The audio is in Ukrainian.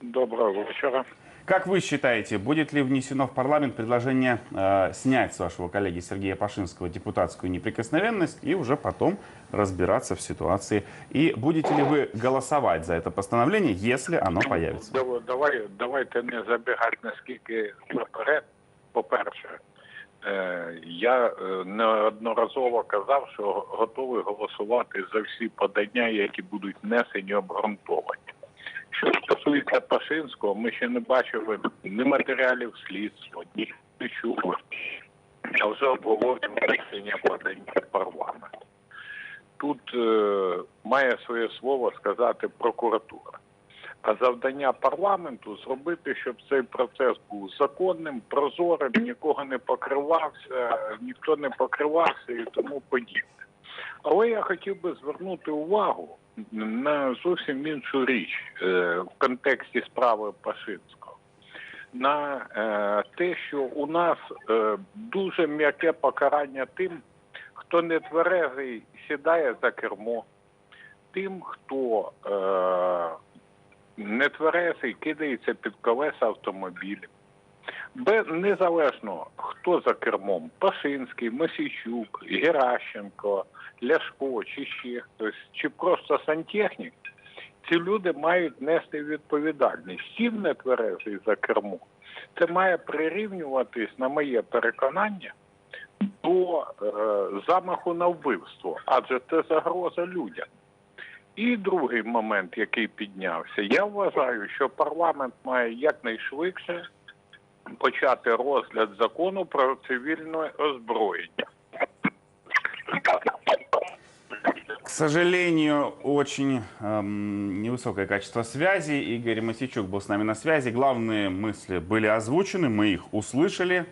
Доброго вечера. Как вы считаете, будет ли внесено в парламент предложение э, снять с вашего коллеги Сергея Пашинского депутатскую неприкосновенность и уже потом разбираться в ситуации? И будете ли вы голосовать за это постановление, если оно появится? Дав- Давай, давайте не забігати наскільки наперед. По-перше, е, я е, неодноразово казав, що готовий голосувати за всі подання, які будуть внесені обґрунтовані. Що стосується Пашинського, ми ще не бачили ні матеріалів слідства, ні чули. А вже обговорюємо рішення подання в парламент. Тут е, має своє слово сказати прокуратура. А завдання парламенту зробити, щоб цей процес був законним, прозорим, нікого не покривався, ніхто не покривався і тому подібне. Але я хотів би звернути увагу на зовсім іншу річ е, в контексті справи Пашинського. На е, те, що у нас е, дуже м'яке покарання тим, хто не тверезий сідає за кермо, тим, хто е, нетверезий кидається під колеса автомобілів. Бе- Незалежно хто за кермом, Пашинський, Мосійчук, Геращенко, Ляшко чи ще хтось, чи просто сантехнік, ці люди мають нести відповідальність. Сів нетверезий за кермо. Це має прирівнюватись, на моє переконання, до е, замаху на вбивство, адже це загроза людям. І другий момент, який піднявся, я вважаю, що парламент має якнайшвидше почати розгляд закону про цивільне озброєння. К сожалению, очень эм, невысокое качество связи. Игорь Масичук был с нами на связи. Главные мысли были озвучены, мы их услышали.